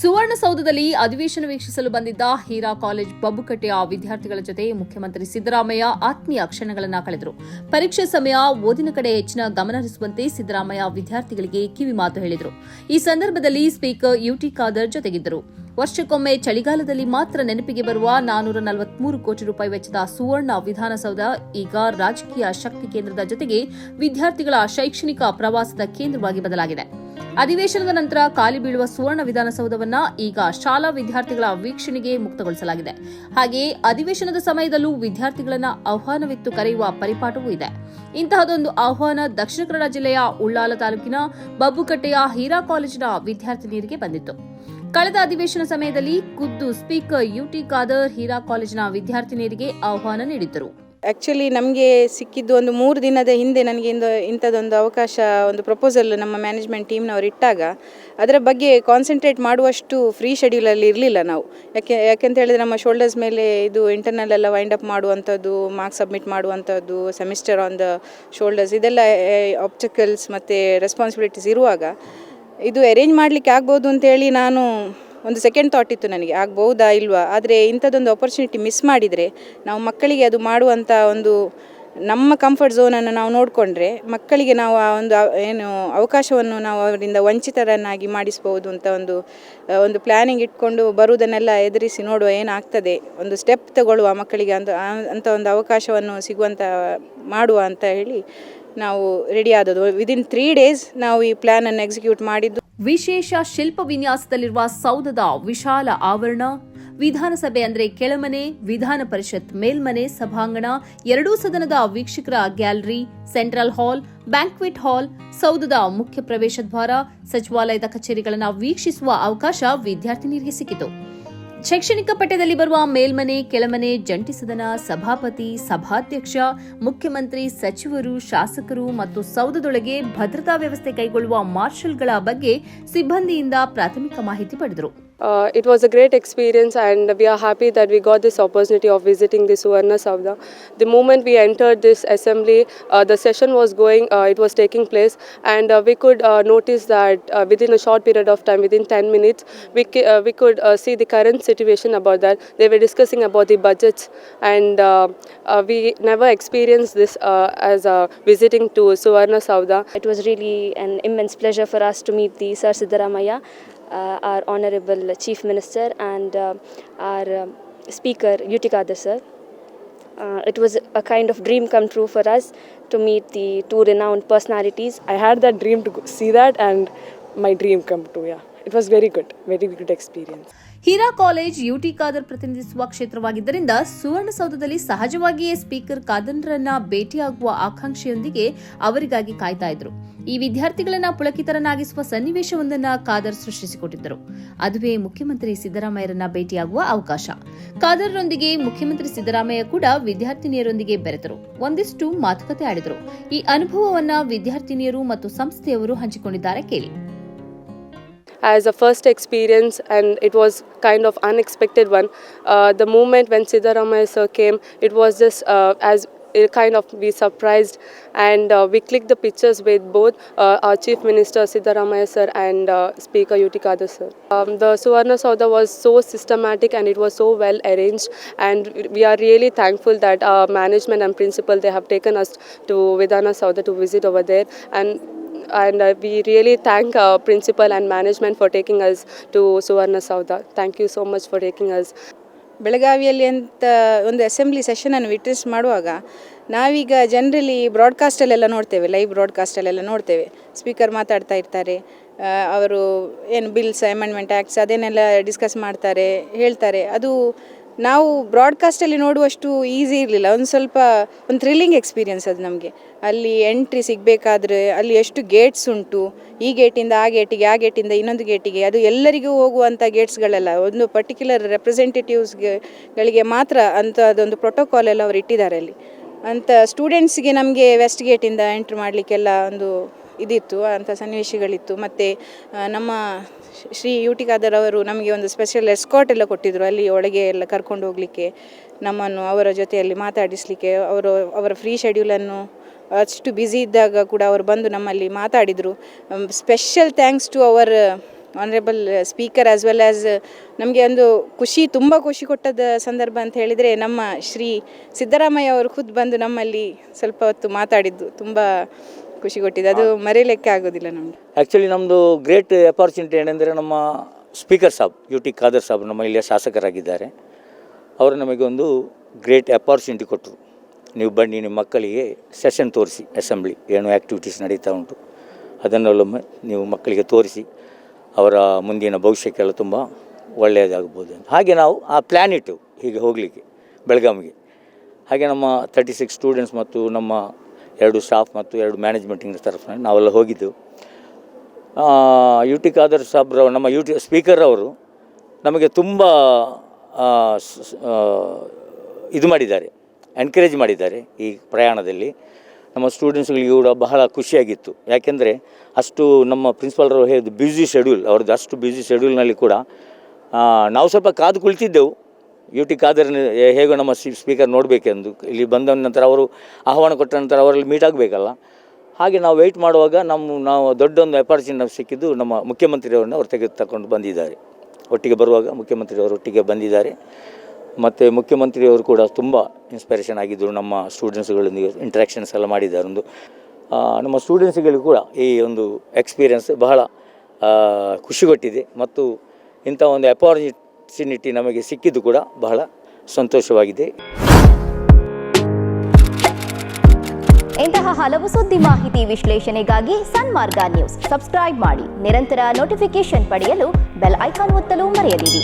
ಸುವರ್ಣಸೌಧದಲ್ಲಿ ಅಧಿವೇಶನ ವೀಕ್ಷಿಸಲು ಬಂದಿದ್ದ ಹೀರಾ ಕಾಲೇಜ್ ಬಬ್ಬುಕಟ್ಟೆಯ ವಿದ್ಯಾರ್ಥಿಗಳ ಜೊತೆ ಮುಖ್ಯಮಂತ್ರಿ ಸಿದ್ದರಾಮಯ್ಯ ಆತ್ಮೀಯ ಕ್ಷಣಗಳನ್ನು ಕಳೆದರು. ಪರೀಕ್ಷೆ ಸಮಯ, ಓದಿನ ಕಡೆ ಹೆಚ್ಚಿನ ಗಮನ ಹರಿಸುವಂತೆ ಸಿದ್ದರಾಮಯ್ಯ ವಿದ್ಯಾರ್ಥಿಗಳಿಗೆ ಕಿವಿ ಮಾತು ಹೇಳಿದರು. ಈ ಸಂದರ್ಭದಲ್ಲಿ ಸ್ಪೀಕರ್ ಯುಟಿ ಖಾದರ್ ಜೊತೆಗಿದ್ದರು. ವರ್ಷಕ್ಕೊಮ್ಮೆ ಚಳಿಗಾಲದಲ್ಲಿ ಮಾತ್ರ ನೆನಪಿಗೆ ಬರುವ ನಾನೂರ ನಲವತ್ಮೂರು ಕೋಟಿ ರೂಪಾಯಿ ವೆಚ್ಚದ ಸುವರ್ಣ ವಿಧಾನಸೌಧ, ಈಗ ರಾಜಕೀಯ ಶಕ್ತಿ ಕೇಂದ್ರದ ಜೊತೆಗೆ ವಿದ್ಯಾರ್ಥಿಗಳ ಶೈಕ್ಷಣಿಕ ಪ್ರವಾಸದ ಕೇಂದ್ರವಾಗಿ ಬದಲಾಗಿದೆ. ಅಧಿವೇಶನದ ನಂತರ ಖಾಲಿ ಬೀಳುವ ಸುವರ್ಣ ವಿಧಾನಸೌಧವನ್ನ ಈಗ ಶಾಲಾ ವಿದ್ಯಾರ್ಥಿಗಳ ವೀಕ್ಷಣೆಗೆ ಮುಕ್ತಗೊಳಿಸಲಾಗಿದೆ. ಹಾಗೆಯೇ ಅಧಿವೇಶನದ ಸಮಯದಲ್ಲೂ ವಿದ್ಯಾರ್ಥಿಗಳನ್ನ ಆಹ್ವಾನವಿತ್ತು ಕರೆಯುವ ಪರಿಪಾಠವೂ ಇದೆ. ಇಂತಹದೊಂದು ಆಹ್ವಾನ ದಕ್ಷಿಣ ಕನ್ನಡ ಜಿಲ್ಲೆಯ ಉಳ್ಳಾಲ ತಾಲೂಕಿನ ಬಬ್ಬುಕಟ್ಟೆಯ ಹೀರಾ ಕಾಲೇಜಿನ ವಿದ್ಯಾರ್ಥಿನಿಯರಿಗೆ ಬಂದಿತ್ತು. ಕಳೆದ ಅಧಿವೇಶನ ಸಮಯದಲ್ಲಿ ಖುದ್ದು ಸ್ಪೀಕರ್ ಯುಟಿ ಖಾದರ್ ಹೀರಾ ಕಾಲೇಜಿನ ವಿದ್ಯಾರ್ಥಿನಿಯರಿಗೆ ಆಹ್ವಾನ ನೀಡಿದ್ದರು. ಆ್ಯಕ್ಚುಲಿ ನಮಗೆ ಸಿಕ್ಕಿದ್ದು ಒಂದು ಮೂರು ದಿನದ ಹಿಂದೆ ನನಗೆ ಇಂದು ಇಂಥದ್ದೊಂದು ಅವಕಾಶ, ಒಂದು ಪ್ರಪೋಸಲ್ ನಮ್ಮ ಮ್ಯಾನೇಜ್ಮೆಂಟ್ ಟೀಮ್ನವರು ಇಟ್ಟಾಗ, ಅದರ ಬಗ್ಗೆ ಕಾನ್ಸಂಟ್ರೇಟ್ ಮಾಡುವಷ್ಟು ಫ್ರೀ ಶೆಡ್ಯೂಲಲ್ಲಿ ಇರಲಿಲ್ಲ ನಾವು. ಯಾಕೆ, ಯಾಕೆಂತ ಹೇಳಿದ್ರೆ ನಮ್ಮ ಶೋಲ್ಡರ್ಸ್ ಮೇಲೆ ಇದು ಇಂಟರ್ನಲ್ ಎಲ್ಲ ವೈಂಡ್ ಅಪ್ ಮಾಡುವಂಥದ್ದು ಮಾರ್ಕ್ಸ್ ಸಬ್ಮಿಟ್ ಮಾಡುವಂಥದ್ದು ಸೆಮಿಸ್ಟರ್ ಆನ್ ದ ಶೋಲ್ಡರ್ಸ್ ಇದೆಲ್ಲ ಆಬ್ಜೆಕಲ್ಸ್ ಮತ್ತು ರೆಸ್ಪಾನ್ಸಿಬಿಲಿಟೀಸ್ ಇರುವಾಗ, ಇದು ಅರೇಂಜ್ ಮಾಡಲಿಕ್ಕೆ ಆಗ್ಬೋದು ಅಂತೇಳಿ ನಾನು ಒಂದು ಸೆಕೆಂಡ್ ಥಾಟ್ ಇತ್ತು ನನಗೆ ಆಗ್ಬೋದಾ ಇಲ್ವಾ? ಆದರೆ ಇಂಥದ್ದೊಂದು ಆಪರ್ಚುನಿಟಿ ಮಿಸ್ ಮಾಡಿದರೆ ನಾವು ಮಕ್ಕಳಿಗೆ ಅದು ಮಾಡುವಂಥ ಒಂದು ನಮ್ಮ ಕಂಫರ್ಟ್ ಝೋನನ್ನು ನಾವು ನೋಡಿಕೊಂಡ್ರೆ ಮಕ್ಕಳಿಗೆ ನಾವು ಆ ಒಂದು ಏನು ಅವಕಾಶವನ್ನು ನಾವು ಅವರಿಂದ ವಂಚಿತರನ್ನಾಗಿ ಮಾಡಿಸ್ಬೋದು ಅಂತ ಒಂದು ಒಂದು ಪ್ಲ್ಯಾನಿಂಗ್ ಇಟ್ಕೊಂಡು ಬರುವುದನ್ನೆಲ್ಲ ಎದುರಿಸಿ ನೋಡುವ ಏನಾಗ್ತದೆ, ಒಂದು ಸ್ಟೆಪ್ ತಗೊಳ್ಳುವ ಮಕ್ಕಳಿಗೆ ಅಂತ ಅಂಥ ಒಂದು ಅವಕಾಶವನ್ನು ಸಿಗುವಂಥ ಮಾಡುವ ಅಂತ ಹೇಳಿ ನಾವು ರೆಡಿ ಆದದ್ದು. ವಿದಿನ್ ತ್ರೀ ಡೇಸ್ ನಾವು ಈ ಪ್ಲ್ಯಾನನ್ನು ಎಕ್ಸಿಕ್ಯೂಟ್ ಮಾಡಿದ್ದು. ವಿಶೇಷ ಶಿಲ್ಪ ವಿನ್ಯಾಸದಲ್ಲಿರುವ ಸೌಧದ ವಿಶಾಲ ಆವರಣ, ವಿಧಾನಸಭೆ ಅಂದರೆ ಕೆಳಮನೆ, ವಿಧಾನ ಪರಿಷತ್ ಮೇಲ್ಮನೆ, ಸಭಾಂಗಣ, ಎರಡೂ ಸದನದ ವೀಕ್ಷಕರ gallery, central hall, banquet hall, ಸೌಧದ ಮುಖ್ಯ ಪ್ರವೇಶ ದ್ವಾರ, ಸಚಿವಾಲಯದ ಕಚೇರಿಗಳನ್ನು ವೀಕ್ಷಿಸುವ ಅವಕಾಶ ವಿದ್ಯಾರ್ಥಿನಿಯರಿಗೆ ಸಿಕ್ಕಿತು. ಶೈಕ್ಷಣಿಕ ಪಠ್ಯದಲ್ಲಿ ಬರುವ ಮೇಲ್ಮನೆ, ಕೆಳಮನೆ, ಜಂಟಿ ಸದನ, ಸಭಾಪತಿ, ಸಭಾಧ್ಯಕ್ಷ, ಮುಖ್ಯಮಂತ್ರಿ, ಸಚಿವರು, ಶಾಸಕರು ಮತ್ತು ಸೌಧದೊಳಗೆ ಭದ್ರತಾ ವ್ಯವಸ್ಥೆ ಕೈಗೊಳ್ಳುವ ಮಾರ್ಷಲ್ಗಳ ಬಗ್ಗೆ ಸಿಬ್ಬಂದಿಯಿಂದ ಪ್ರಾಥಮಿಕ ಮಾಹಿತಿ ಪಡೆದರು. Uh, it was a great experience, and we are happy that we got this opportunity of visiting the Suvarna Savda. The moment we entered this assembly, uh, the session was going, uh, it was taking place, and uh, we could uh, notice that uh, within a short period of time, within 10 minutes, we, uh, we could uh, see the current situation about that. They were discussing about the budgets, and uh, uh, we never experienced this uh, as uh, visiting to Suvarna Savda. It was really an immense pleasure for us to meet the Sir Siddaramaya, uh, our Honorable Chief Minister, and uh, our um, Speaker Yutikadar sir. Uh, it was a kind of dream come true for us to meet the two renowned personalities. I had that dream to see that, and my dream come true. Yeah it was very good, very good experience. Hira college UT Khader ಪ್ರತಿನಿಧಿಸುವ ಕ್ಷೇತ್ರವಾಗಿದ್ದರಿಂದ ಸುವರ್ಣಸೌಧದಲ್ಲಿ ಸಹಜವಾಗಿಯೇ speaker ಕಾದನ್ರನ್ನ ಭೇಟಿಯಾಗುವ ಆಕಾಂಕ್ಷೆಯೊಂದಿಗೆ ಅವರಿಗಾಗಿ ಕಾಯ್ತಾ ಇದ್ರು. ಈ ವಿದ್ಯಾರ್ಥಿಗಳನ್ನ ಪುಳಕಿತರನ್ನಾಗಿಸುವ ಸನ್ನಿವೇಶವೊಂದನ್ನ ಖಾದರ್ ಸೃಷ್ಟಿಸಿಕೊಟ್ಟಿದ್ದರು. ಅದುವೇ ಮುಖ್ಯಮಂತ್ರಿ ಸಿದ್ದರಾಮಯ್ಯರನ್ನ ಭೇಟಿಯಾಗುವ ಅವಕಾಶ. ಖಾದರ್ರೊಂದಿಗೆ ಮುಖ್ಯಮಂತ್ರಿ ಸಿದ್ದರಾಮಯ್ಯ ಕೂಡ ವಿದ್ಯಾರ್ಥಿನಿಯರೊಂದಿಗೆ ಬೆರೆತರು. ಒಂದಿಷ್ಟು ಮಾತುಕತೆ ಆಡಿದರು. ಈ ಅನುಭವವನ್ನ ವಿದ್ಯಾರ್ಥಿನಿಯರು ಮತ್ತು ಸಂಸ್ಥೆಯವರು ಹಂಚಿಕೊಂಡಿದ್ದಾರೆ ಕೇಳಿ. As a first experience and it was kind of unexpected one. Uh, the moment when Siddharamaya sir came, it was just uh, as it kind of we surprised and uh, we clicked the pictures with both uh, our Chief Minister Siddharamaya sir and uh, Speaker Yuti Kadar sir. Um, the Suvarna Sauda was so systematic and it was so well arranged and we are really thankful that our management and principal they have taken us to Vedana Sauda to visit over there and and uh, we really thank our principal and management for taking us to Suvarna Sauda. Thank you so much for taking us. ಬೆಳಗಾವಿಯಲ್ಲಿ ಅಂತ ಒಂದು assembly ಸೆಷನನ್ನು witness ಮಾಡುವಾಗ ನಾವೀಗ generally ಬ್ರಾಡ್ಕಾಸ್ಟಲ್ಲೆಲ್ಲ ನೋಡ್ತೇವೆ live ಬ್ರಾಡ್ಕಾಸ್ಟಲ್ಲೆಲ್ಲ ನೋಡ್ತೇವೆ speaker ಮಾತಾಡ್ತಾ ಇರ್ತಾರೆ ಅವರು ಏನು ಬಿಲ್ಸ್ ಅಮೆಂಡ್ಮೆಂಟ್ ಆ್ಯಕ್ಟ್ಸ್ ಅದನ್ನೆಲ್ಲ ಡಿಸ್ಕಸ್ ಮಾಡ್ತಾರೆ ಹೇಳ್ತಾರೆ ಅದು ನಾವು ಬ್ರಾಡ್ಕಾಸ್ಟಲ್ಲಿ ನೋಡುವಷ್ಟು ಈಸಿ ಇರಲಿಲ್ಲ. ಒಂದು ಸ್ವಲ್ಪ, ಒಂದು ಥ್ರಿಲ್ಲಿಂಗ್ ಎಕ್ಸ್ಪೀರಿಯನ್ಸ್ ಅದು ನಮಗೆ. ಅಲ್ಲಿ ಎಂಟ್ರಿ ಸಿಗಬೇಕಾದ್ರೆ ಅಲ್ಲಿ ಎಷ್ಟು ಗೇಟ್ಸ್ ಉಂಟು. ಈ ಗೇಟಿಂದ ಆ ಗೇಟಿಗೆ ಆ ಗೇಟಿಂದ ಇನ್ನೊಂದು ಗೇಟಿಗೆ ಅದು ಎಲ್ಲರಿಗೂ ಹೋಗುವಂಥ ಗೇಟ್ಸ್ಗಳೆಲ್ಲ ಒಂದು ಪರ್ಟಿಕ್ಯುಲರ್ ರೆಪ್ರೆಸೆಂಟೇಟಿವ್ಸ್ಗಳಿಗೆ ಮಾತ್ರ ಅಂತ ಅದೊಂದು ಪ್ರೋಟೋಕಾಲ್ ಎಲ್ಲ ಅವರು ಇಟ್ಟಿದ್ದಾರೆ ಅಲ್ಲಿ. ಅಂತ ಸ್ಟೂಡೆಂಟ್ಸ್ಗೆ ನಮಗೆ ವೆಸ್ಟ್ ಗೇಟಿಂದ ಎಂಟ್ರ್ ಮಾಡಲಿಕ್ಕೆಲ್ಲ ಒಂದು ಇದಿತ್ತು, ಅಂಥ ಸನ್ನಿವೇಶಗಳಿತ್ತು. ಮತ್ತು ನಮ್ಮ ಶ್ರೀ ಯು ಟಿ ಖಾದರ್ ಅವರು ನಮಗೆ ಒಂದು ಸ್ಪೆಷಲ್ ಎಸ್ಕಾಟ್ ಎಲ್ಲ ಕೊಟ್ಟಿದ್ದರು ಅಲ್ಲಿ ಒಳಗೆ ಎಲ್ಲ ಕರ್ಕೊಂಡು ಹೋಗಲಿಕ್ಕೆ, ನಮ್ಮನ್ನು ಅವರ ಜೊತೆಯಲ್ಲಿ ಮಾತಾಡಿಸಲಿಕ್ಕೆ. ಅವರು, ಅವರ ಫ್ರೀ ಶೆಡ್ಯೂಲನ್ನು ಅಷ್ಟು ಬ್ಯುಸಿ ಇದ್ದಾಗ ಕೂಡ ಅವರು ಬಂದು ನಮ್ಮಲ್ಲಿ ಮಾತಾಡಿದರು. Special thanks to our honourable speaker as well as ನಮಗೆ ಒಂದು ಖುಷಿ, ತುಂಬ ಖುಷಿ ಕೊಟ್ಟದ ಸಂದರ್ಭ ಅಂತ ಹೇಳಿದರೆ, ನಮ್ಮ ಶ್ರೀ ಸಿದ್ದರಾಮಯ್ಯ ಅವರು ಖುದ್ದು ಬಂದು ನಮ್ಮಲ್ಲಿ ಸ್ವಲ್ಪ ಹೊತ್ತು ಮಾತಾಡಿದ್ದು. ತುಂಬ ಖುಷಿ ಕೊಟ್ಟಿದೆ. ಅದು ಮರೆಯಲಿಕ್ಕೆ ಆಗೋದಿಲ್ಲ ನಮಗೆ. ಆ್ಯಕ್ಚುಲಿ ನಮ್ಮದು ಗ್ರೇಟ್ ಅಪಾರ್ಚುನಿಟಿ ಏನೆಂದರೆ ನಮ್ಮ speaker saab U T Khader saab ನಮ್ಮ ಇಲ್ಲಿಯ ಶಾಸಕರಾಗಿದ್ದಾರೆ. ಅವರು ನಮಗೆ ಒಂದು ಗ್ರೇಟ್ ಅಪಾರ್ಚುನಿಟಿ ಕೊಟ್ಟರು. ನೀವು ಬನ್ನಿ ನಿಮ್ಮ ಮಕ್ಕಳಿಗೆ ಸೆಷನ್ ತೋರಿಸಿ ಅಸೆಂಬ್ಲಿ ಏನು ಆ್ಯಕ್ಟಿವಿಟೀಸ್ ನಡೀತಾ ಉಂಟು. ಅದನ್ನೆಲ್ಲೊಮ್ಮೆ ನೀವು ಮಕ್ಕಳಿಗೆ ತೋರಿಸಿ ಅವರ ಮುಂದಿನ ಭವಿಷ್ಯಕ್ಕೆಲ್ಲ ತುಂಬ ಒಳ್ಳೆಯದಾಗ್ಬೋದು ಅಂತ. ಹಾಗೆ ನಾವು ಆ ಪ್ಲ್ಯಾನ್ ಇಟ್ಟು ಹೀಗೆ ಹೋಗಲಿಕ್ಕೆ ಬೆಳಗಾವಿಗೆ. ಹಾಗೆ ನಮ್ಮ ತರ್ಟಿ ಸಿಕ್ಸ್ ಸ್ಟೂಡೆಂಟ್ಸ್ ಮತ್ತು ನಮ್ಮ ಎರಡು ಸ್ಟಾಫ್ ಮತ್ತು ಎರಡು ಮ್ಯಾನೇಜ್ಮೆಂಟಿನ ತರಫಿನಲ್ಲಿ ನಾವೆಲ್ಲ ಹೋಗಿದ್ದೆವು. ಯು ಟಿ ಖಾದರ್ ಸಾಬ್ರವ್ ನಮ್ಮ ಯು ಟಿ ಸ್ಪೀಕರ್ ಅವರು ನಮಗೆ ತುಂಬ ಇದು ಮಾಡಿದ್ದಾರೆ ಎನ್ಕರೇಜ್ ಮಾಡಿದ್ದಾರೆ ಈ ಪ್ರಯಾಣದಲ್ಲಿ. ನಮ್ಮ ಸ್ಟೂಡೆಂಟ್ಸ್ಗಳಿಗೆ ಕೂಡ ಬಹಳ ಖುಷಿಯಾಗಿತ್ತು. ಯಾಕೆಂದರೆ ಅಷ್ಟು ನಮ್ಮ ಪ್ರಿನ್ಸಿಪಾಲ್ರವರು ಹೇಳಿದ್ದು ಬ್ಯುಸಿ ಶೆಡ್ಯೂಲ್ ಅವ್ರದ್ದು ಅಷ್ಟು ಬ್ಯುಸಿ ಶೆಡ್ಯೂಲ್ನಲ್ಲಿ ಕೂಡ ನಾವು ಸ್ವಲ್ಪ ಕಾದು ಕುಳಿತಿದ್ದೆವು. ಯು ಟಿ ಖಾದರ್ ಹೇಗೋ ನಮ್ಮ ಸ್ಪೀಕರ್ ನೋಡಬೇಕೆಂದು. ಇಲ್ಲಿ ಬಂದ ನಂತರ ಅವರು ಆಹ್ವಾನ ಕೊಟ್ಟ ನಂತರ ಅವರಲ್ಲಿ ಮೀಟ್ ಆಗಬೇಕಲ್ಲ. ಹಾಗೆ ನಾವು ವೆಯ್ಟ್ ಮಾಡುವಾಗ ನಮ್ಮ, ನಾವು ದೊಡ್ಡೊಂದು ಅಪಾರ್ಚುನಿಟಿ ನಮ್ಗೆ ಸಿಕ್ಕಿದ್ದು ನಮ್ಮ ಮುಖ್ಯಮಂತ್ರಿಯವರನ್ನು ಅವರು ತೆಗೆದು ತಗೊಂಡು ಬಂದಿದ್ದಾರೆ. ಒಟ್ಟಿಗೆ ಬರುವಾಗ ಮುಖ್ಯಮಂತ್ರಿಯವರು ಒಟ್ಟಿಗೆ ಬಂದಿದ್ದಾರೆ. ಮತ್ತು ಮುಖ್ಯಮಂತ್ರಿಯವರು ಕೂಡ ತುಂಬ ಇನ್ಸ್ಪಿರೇಷನ್ ಆಗಿದ್ದರು ನಮ್ಮ ಸ್ಟೂಡೆಂಟ್ಸ್ಗಳೊಂದಿಗೆ ಇಂಟ್ರ್ಯಾಕ್ಷನ್ಸ್ ಎಲ್ಲ ಮಾಡಿದ್ದಾರೆ ಒಂದು. ನಮ್ಮ ಸ್ಟೂಡೆಂಟ್ಸ್ಗಳಿಗೂ ಕೂಡ ಈ ಒಂದು ಎಕ್ಸ್ಪೀರಿಯನ್ಸ್ ಬಹಳ ಖುಷಿ ಕೊಟ್ಟಿದೆ. ಮತ್ತು ಇಂಥ ಒಂದು ಅಪಾರ್ಚುನಿಟಿ ನಮಗೆ ಸಿಕ್ಕಿದ್ದು ಕೂಡ ಬಹಳ ಸಂತೋಷವಾಗಿದೆ. ಇಂತಹ ಹಲವು ಸುದ್ದಿ ಮಾಹಿತಿ ವಿಶ್ಲೇಷಣೆಗಾಗಿ ಸನ್ಮಾರ್ಗ ನ್ಯೂಸ್. ಸಬ್ಸ್ಕ್ರೈಬ್ ಮಾಡಿ. ನಿರಂತರ ನೋಟಿಫಿಕೇಶನ್ ಪಡೆಯಲು ಬೆಲ್ ಐಕಾನ್ ಒತ್ತಲು ಮರೆಯದಿರಿ.